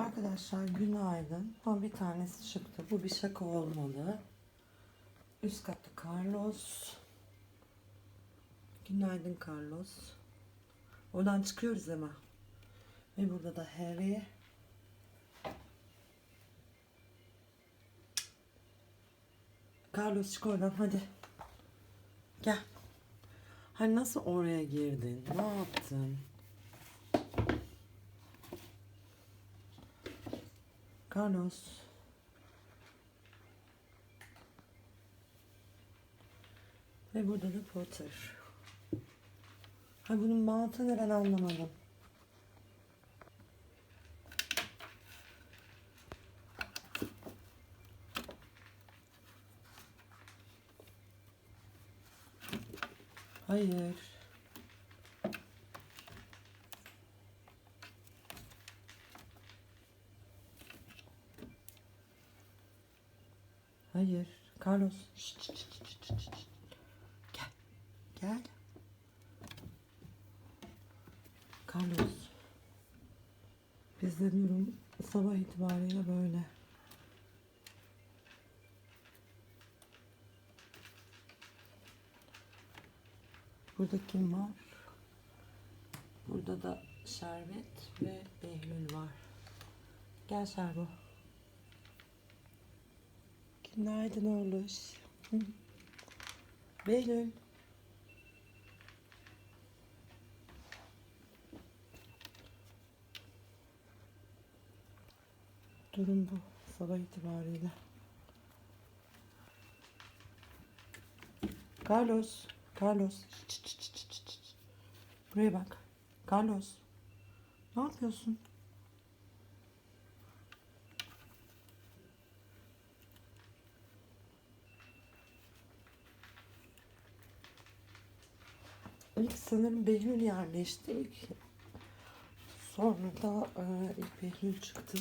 Arkadaşlar günaydın. Ama bir tanesi çıktı. Bu bir şaka olmalı. Üst katta Carlos. Günaydın Carlos. Oradan çıkıyoruz ama. Ve burada da Harry. Carlos çık oradan hadi. Gel. Hani nasıl oraya girdin? Ne yaptın? Carlos. Ve burada da Potter. Ha bunun mantığını ben anlamadım. Hayır. Hayır. Carlos. Şşt, şşt, şşt, şşt. Gel. Gel. Carlos. Bizde durum sabah itibariyle böyle. Burada kim var? Burada da Şerbet ve Behlül var. Gel Şerbo. Günaydın oğluş. Behlül. Durum bu sabah itibariyle. Carlos. Carlos. Çıt çıt çıt çıt çıt. Buraya bak. Carlos. Ne yapıyorsun? İlk sanırım Behlül yerleşti. İlk. Sonra da e, ilk Behlül çıktı.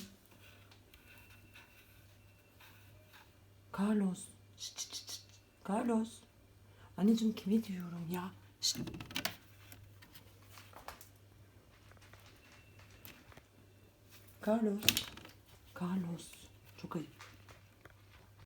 Carlos. Şşt, şşt, şşt. Carlos. Anneciğim kime diyorum ya? Şşt. Carlos. Carlos. Çok ayıp.